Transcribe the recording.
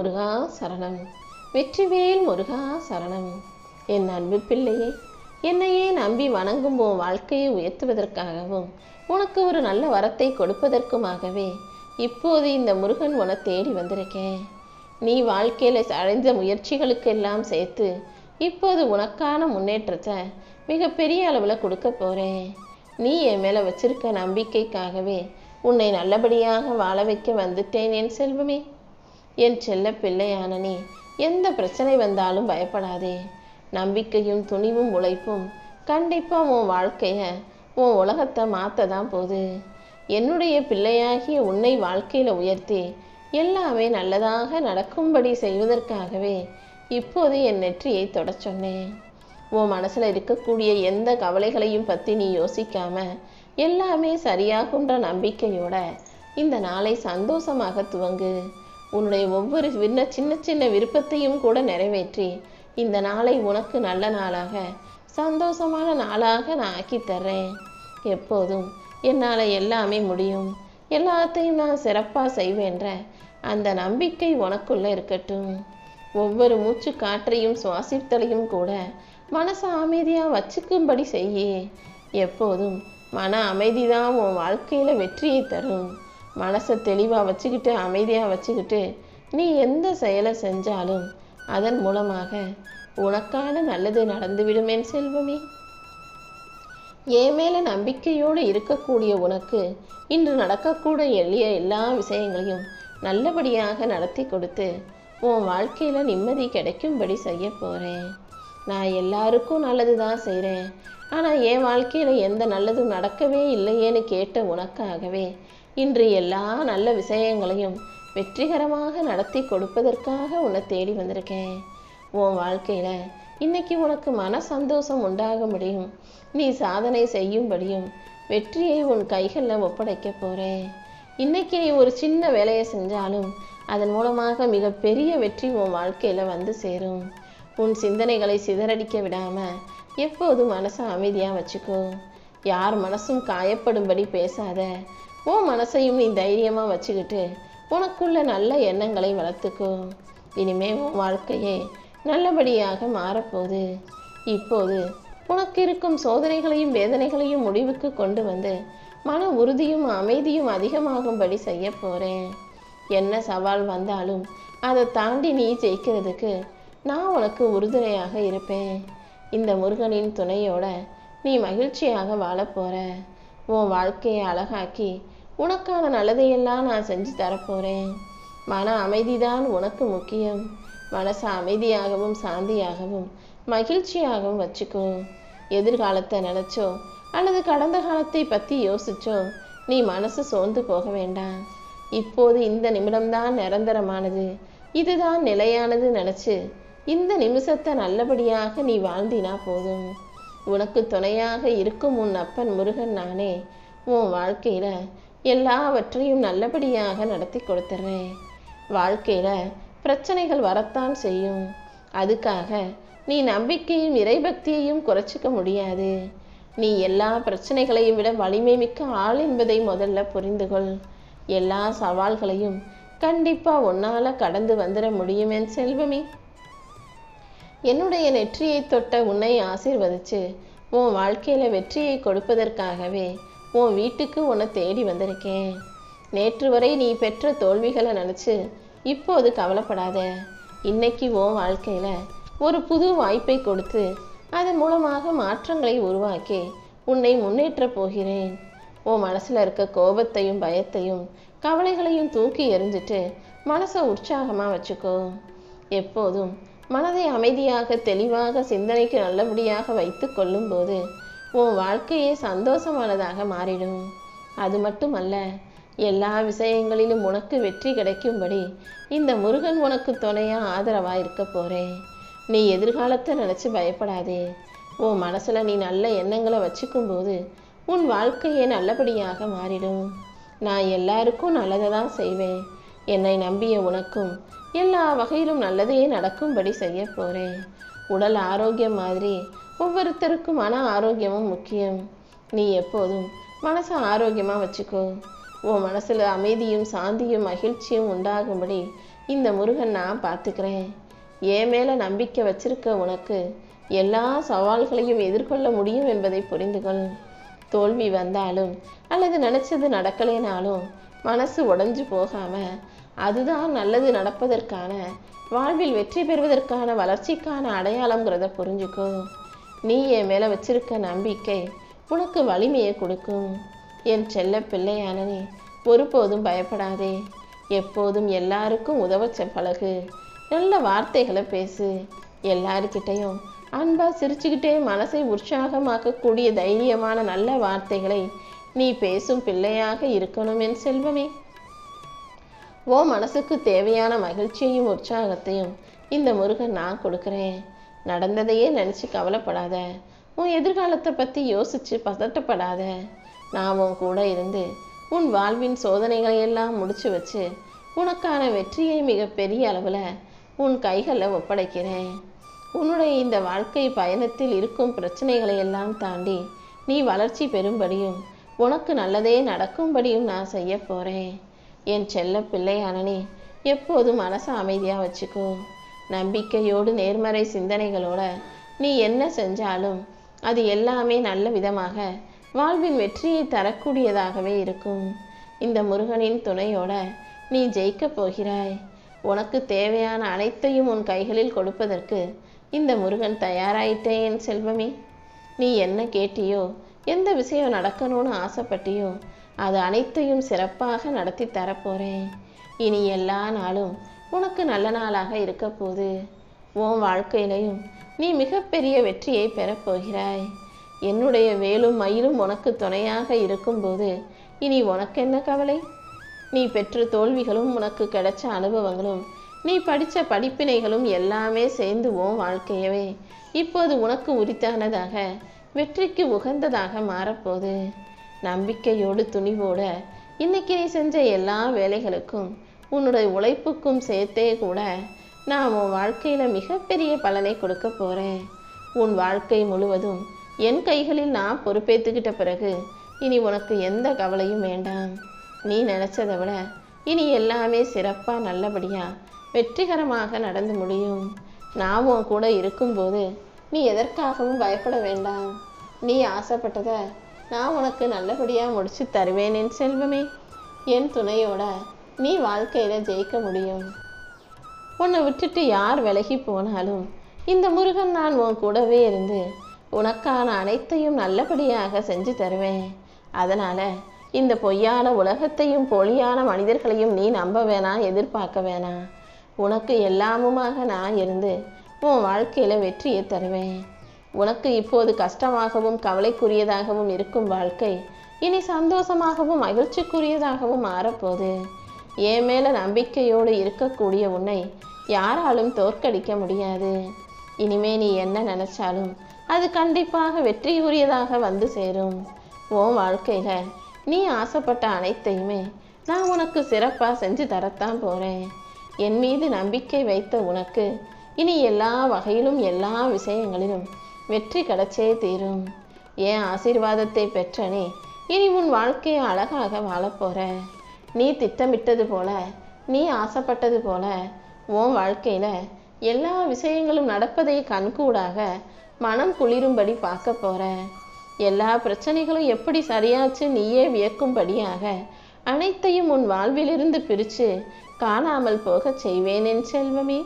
முருகா சரணம். வெற்றிவேல் முருகா சரணம். என் அன்பு பிள்ளையே என்னையே நம்பி வணங்கும் உன் வாழ்க்கையை உயர்த்துவதற்காகவும் உனக்கு ஒரு நல்ல வரத்தை கொடுப்பதற்குமாகவே இப்போது இந்த முருகன் உன தேடி வந்திருக்கேன். நீ வாழ்க்கையில் அடைந்த முயற்சிகளுக்கெல்லாம் சேர்த்து இப்போது உனக்கான முன்னேற்றத்தை மிகப்பெரிய அளவில் கொடுக்க போகிறேன் நீ என் மேலே வச்சிருக்க நம்பிக்கைக்காகவே உன்னை நல்லபடியாக வாழ வைக்க வந்துட்டேன் என் செல்வமே. என் செல்ல பிள்ளையானனே எந்த பிரச்சனை வந்தாலும் பயப்படாதே. நம்பிக்கையும் துணிவும் உழைப்பும் கண்டிப்பாக உன் வாழ்க்கையை உன் உலகத்தை மாற்ற தான் போகுது. என்னுடைய பிள்ளையாகிய உன்னை வாழ்க்கையில் உயர்த்தி எல்லாமே நல்லதாக நடக்கும்படி செய்வதற்காகவே இப்போது என் நெற்றியை தொட சொன்னேன். உன் மனசில் இருக்கக்கூடிய எந்த கவலைகளையும் பற்றி நீ யோசிக்காம எல்லாமே சரியாகுன்ற நம்பிக்கையோட இந்த நாளை சந்தோஷமாக துவங்கு. உன்னுடைய ஒவ்வொரு விண்ண சின்ன சின்ன விருப்பத்தையும் கூட நிறைவேற்றி இந்த நாளை உனக்கு நல்ல நாளாக சந்தோஷமான நாளாக நான் ஆக்கி தர்றேன். எப்போதும் என்னால் எல்லாமே முடியும். எல்லாத்தையும் நான் சிறப்பாக செய்வேன்ற அந்த நம்பிக்கை உனக்குள்ளே இருக்கட்டும். ஒவ்வொரு மூச்சு காற்றையும் சுவாசித்தலையும் கூட மனசை அமைதியாக வச்சுக்கும்படி செய்யே. எப்போதும் மன அமைதி தான் உன் வாழ்க்கையில் வெற்றியை தரும். மனசை தெளிவாக வச்சுக்கிட்டு அமைதியாக வச்சுக்கிட்டு நீ எந்த செயலை செஞ்சாலும் அதன் மூலமாக உனக்கான நல்லது நடந்துவிடுமேன் செல்வமே. என் மேலே நம்பிக்கையோடு இருக்கக்கூடிய உனக்கு இன்று நடக்கக்கூட எளிய எல்லா விஷயங்களையும் நல்லபடியாக நடத்தி கொடுத்து உன் வாழ்க்கையில் நிம்மதி கிடைக்கும்படி செய்ய போறேன். நான் எல்லாருக்கும் நல்லது தான் செய்கிறேன் ஆனால் என் வாழ்க்கையில் எந்த நல்லதும் நடக்கவே இல்லையேன்னு கேட்ட உனக்காகவே இன்று எல்லா நல்ல விஷயங்களையும் வெற்றிகரமாக நடத்தி கொடுப்பதற்காக உன்னை தேடி வந்திருக்கேன். உன் வாழ்க்கையில் இன்னைக்கு உனக்கு மன சந்தோஷம் உண்டாக முடியும் நீ சாதனை செய்யும்படியும் வெற்றியை உன் கைகளில் ஒப்படைக்க போகிறேன் இன்னைக்கு நீ ஒரு சின்ன வேலையை செஞ்சாலும் அதன் மூலமாக மிகப்பெரிய வெற்றி உன் வாழ்க்கையில் வந்து சேரும். உன் சிந்தனைகளை சிதறடிக்க விடாம எப்போதும் மனசை அமைதியாக வச்சுக்கோ. யார் மனசும் காயப்படும்படி பேசாத உன் மனசையும் நீ தைரியமாக வச்சுக்கிட்டு உனக்குள்ள நல்ல எண்ணங்களை வளர்த்துக்கோ. இனிமே உன் வாழ்க்கையே நல்லபடியாக மாறப்போகுது. இப்போது உனக்கு இருக்கும் சோதனைகளையும் வேதனைகளையும் முடிவுக்கு கொண்டு வந்து மன உறுதியும் அமைதியும் அதிகமாகும்படி செய்ய போகிறேன் என்ன சவால் வந்தாலும் அதை தாண்டி நீ ஜெயிக்கிறதுக்கு நான் உனக்கு உறுதுணையாக இருப்பேன். இந்த முருகனின் துணையோட நீ மகிழ்ச்சியாக வாழப் போற. உன் வாழ்க்கையை அழகாக்கி உனக்கான நல்லதையெல்லாம் நான் செஞ்சு தரப்போகிறேன் மன அமைதிதான் உனக்கு முக்கியம். மனசை அமைதியாகவும் சாந்தியாகவும் மகிழ்ச்சியாகவும் வச்சுக்கோ. எதிர்காலத்தை நினச்சோ அல்லது கடந்த காலத்தை பற்றி யோசிச்சோ நீ மனசு சோர்ந்து போக வேண்டாம். இப்போது இந்த நிமிடம்தான் நிரந்தரமானது. இதுதான் நிலையானது நினச்சி இந்த நிமிஷத்தை நல்லபடியாக நீ வாழ்ந்தினா போதும். உனக்கு துணையாக இருக்கும் உன் அப்பன் முருகன் நானே. உன் வாழ்க்கையில் எல்லாவற்றையும் நல்லபடியாக நடத்தி கொடுத்துட்றேன் வாழ்க்கையில் பிரச்சனைகள் வரத்தான் செய்யும். அதுக்காக நீ நம்பிக்கையும் இறைபக்தியையும் குறைச்சிக்க முடியாது. நீ எல்லா பிரச்சனைகளையும் விட வலிமை மிக்க ஆள் என்பதை முதல்ல புரிந்து கொள் எல்லா சவால்களையும் கண்டிப்பா உன்னால கடந்து வந்துட முடியுமேன் செல்வமே. என்னுடைய நெற்றியை தொட்ட உன்னை ஆசீர்வதிச்சு உன் வாழ்க்கையில வெற்றியை கொடுப்பதற்காகவே உன் வீட்டுக்கு உன்னை தேடி வந்திருக்கேன். நேற்று வரை நீ பெற்ற தோல்விகளை நினச்சி இப்போது கவலைப்படாத. இன்னைக்கு உன் வாழ்க்கையில ஒரு புது வாய்ப்பை கொடுத்து அதன் மூலமாக மாற்றங்களை உருவாக்கி உன்னை முன்னேற்ற போகிறேன். உன் மனசில் இருக்க கோபத்தையும் பயத்தையும் கவலைகளையும் தூக்கி எறிஞ்சிட்டு மனசை உற்சாகமாக வச்சுக்கோ. எப்போதும் மனதை அமைதியாக தெளிவாக சிந்தனைக்கு நல்லபடியாக வைத்து கொள்ளும்போது உன் வாழ்க்கையே சந்தோஷமானதாக மாறிடும். அது மட்டுமல்ல எல்லா விஷயங்களிலும் உனக்கு வெற்றி கிடைக்கும்படி இந்த முருகன் உனக்கு துணையாக ஆதரவா இருக்க போறேன் நீ எதிர்காலத்தை நினைச்சு பயப்படாதே. உன் மனசுல நீ நல்ல எண்ணங்களை வச்சுக்கும் போது உன் வாழ்க்கையே நல்லபடியாக மாறிடும். நான் எல்லாருக்கும் நல்லதை தான் செய்வேன். என்னை நம்பிய உனக்கும் எல்லா வகையிலும் நல்லதே நடக்கும்படி செய்ய போறேன் உடல் ஆரோக்கியம் மாதிரி ஒவ்வொருத்தருக்கும் மன ஆரோக்கியமும் முக்கியம். நீ எப்போதும் மனசை ஆரோக்கியமா வச்சுக்கோ. உன் மனசுல அமைதியும் சாந்தியும் மகிழ்ச்சியும் உண்டாகும்படி இந்த முருகன் நான் பார்த்துக்கிறேன். என் மேலே நம்பிக்கை வச்சிருக்க உனக்கு எல்லா சவால்களையும் எதிர்கொள்ள முடியும் என்பதை புரிந்து கொள் தோல்வி வந்தாலும் அல்லது நினைச்சது நடக்கலைனாலும் மனசு உடைஞ்சு போகாமல் அதுதான் நல்லது நடப்பதற்கான வாழ்வில் வெற்றி பெறுவதற்கான வளர்ச்சிக்கான அடையாளங்கிறத புரிஞ்சுக்கோ. நீ என் மேலே வச்சிருக்க நம்பிக்கை உனக்கு வலிமையை கொடுக்கும். என் செல்ல பிள்ளையான நீ ஒருபோதும் பயப்படாதே. எப்போதும் எல்லாருக்கும் உதவச்ச பழகு. நல்ல வார்த்தைகளை பேசு. எல்லாருக்கிட்டையும் அன்பாக சிரிச்சுக்கிட்டே மனசை உற்சாகமாக்கக்கூடிய தைரியமான நல்ல வார்த்தைகளை நீ பேசும் பிள்ளையாக இருக்கணும் என் செல்வமே. ஓ மனசுக்கு தேவையான மகிழ்ச்சியையும் உற்சாகத்தையும் இந்த முருகன் நான் கொடுக்குறேன். நடந்ததையே நினச்சி கவலைப்படாத. உன் எதிர்காலத்தை பற்றி யோசித்து பதட்டப்படாத. நான் உன் கூட இருந்து உன் வாழ்வின் சோதனைகளை எல்லாம் முடிச்சு வச்சு உனக்கான வெற்றியை மிகப்பெரிய அளவில் உன் கைகளில் ஒப்படைக்கிறேன். உன்னுடைய இந்த வாழ்க்கை பயணத்தில் இருக்கும் பிரச்சனைகளை எல்லாம் தாண்டி நீ வளர்ச்சி பெறும்படியும் உனக்கு நல்லதே நடக்கும்படியும் நான் செய்ய போகிறேன் என் செல்ல பிள்ளையானனே எப்போதும் மனசை அமைதியாக வச்சுக்கோ. நம்பிக்கையோடு நேர்மறை சிந்தனைகளோட நீ என்ன செஞ்சாலும் அது எல்லாமே நல்ல விதமாக வாழ்வின் வெற்றியை தரக்கூடியதாகவே இருக்கும். இந்த முருகனின் துணையோட நீ ஜெயிக்கப் போகிறாய். உனக்கு தேவையான அனைத்தையும் உன் கைகளில் கொடுப்பதற்கு இந்த முருகன் தயாராயிட்டேன் என் செல்வமே. நீ என்ன கேட்டியோ எந்த விஷயம் நடக்கணும்னு ஆசைப்பட்டியோ அது அனைத்தையும் சிறப்பாக நடத்தி தரப்போறேன். இனி எல்லா நாளும் உனக்கு நல்ல நாளாக இருக்க போது உன் வாழ்க்கையிலையும் நீ மிகப்பெரிய வெற்றியை பெறப்போகிறாய் என்னுடைய வேலும் மயிலும் உனக்கு துணையாக இருக்கும்போது இனி உனக்கு என்ன கவலை? நீ பெற்ற தோல்விகளும் உனக்கு கிடைச்ச அனுபவங்களும் நீ படித்த படிப்பினைகளும் எல்லாமே சேர்ந்து உன் வாழ்க்கையவே. இப்போது உனக்கு உரித்தானதாக வெற்றிக்கு உகந்ததாக மாறப்போகுது. நம்பிக்கையோடு துணிவோட இன்னைக்கு நீ செஞ்ச எல்லா வேலைகளுக்கும் உன்னுடைய உழைப்புக்கும் சேர்த்தே கூட நான் உன் வாழ்க்கையில் மிகப்பெரிய பலனை கொடுக்க போகிறேன் உன் வாழ்க்கை முழுவதும் என் கைகளில் நான் பொறுப்பேற்றுக்கிட்ட பிறகு இனி உனக்கு எந்த கவலையும் வேண்டாம். நீ நினச்சதை விட இனி எல்லாமே சிறப்பாக நல்லபடியாக வெற்றிகரமாக நடந்து முடியும். நான் உன் கூட இருக்கும்போது நீ எதற்காகவும் பயப்பட வேண்டாம். நீ ஆசைப்பட்டதை நான் உனக்கு நல்லபடியாக முடிச்சு தருவேன் என் செல்வமே. என் துணையோட நீ வாழ்க்கையில் ஜெயிக்க முடியும். உன்னை விட்டுட்டு யார் விலகி போனாலும் இந்த முருகன் நான் உன் கூடவே இருந்து உனக்கான அனைத்தையும் நல்லபடியாக செஞ்சு தருவேன். அதனால் இந்த பொய்யான உலகத்தையும் பொலியான மனிதர்களையும் நீ நம்ப வேணாம் எதிர்பார்க்க வேணாம் உனக்கு எல்லாமுமாக நான் இருந்து உன் வாழ்க்கையில் வெற்றியை தருவேன். உனக்கு இப்போது கஷ்டமாகவும் கவலைக்குரியதாகவும் இருக்கும் வாழ்க்கை இனி சந்தோஷமாகவும் மகிழ்ச்சிக்குரியதாகவும் மாறப்போது என் மேல நம்பிக்கையோடு இருக்கக்கூடிய உன்னை யாராலும் தோற்கடிக்க முடியாது. இனிமே நீ என்ன நினைச்சாலும் அது கண்டிப்பாக வெற்றிக்குரியதாக வந்து சேரும். உன் வாழ்க்கையில நீ ஆசைப்பட்ட அனைத்தையுமே நான் உனக்கு சிறப்பாக செஞ்சு தரத்தான் போறேன். என் மீது நம்பிக்கை வைத்த உனக்கு இனி எல்லா வகையிலும் எல்லா விஷயங்களிலும் வெற்றி கிடைச்சே தீரும். என் ஆசீர்வாதத்தை பெற்ற நீ இனி உன் வாழ்க்கையை அழகாக வாழப் போற. நீ திட்டமிட்டது போல நீ ஆசைப்பட்டது போல உன் வாழ்க்கையில எல்லா விஷயங்களும் நடப்பதை கண்கூடாக மனம் குளிரும்படி பார்க்க போற. எல்லா பிரச்சனைகளும் எப்படி சரியாச்சு நீயே வியக்கும்படியாக அனைத்தையும் உன் வாழ்விலிருந்து பிரித்து காணாமல் போகச் செய்வேனேன் செல்வமே.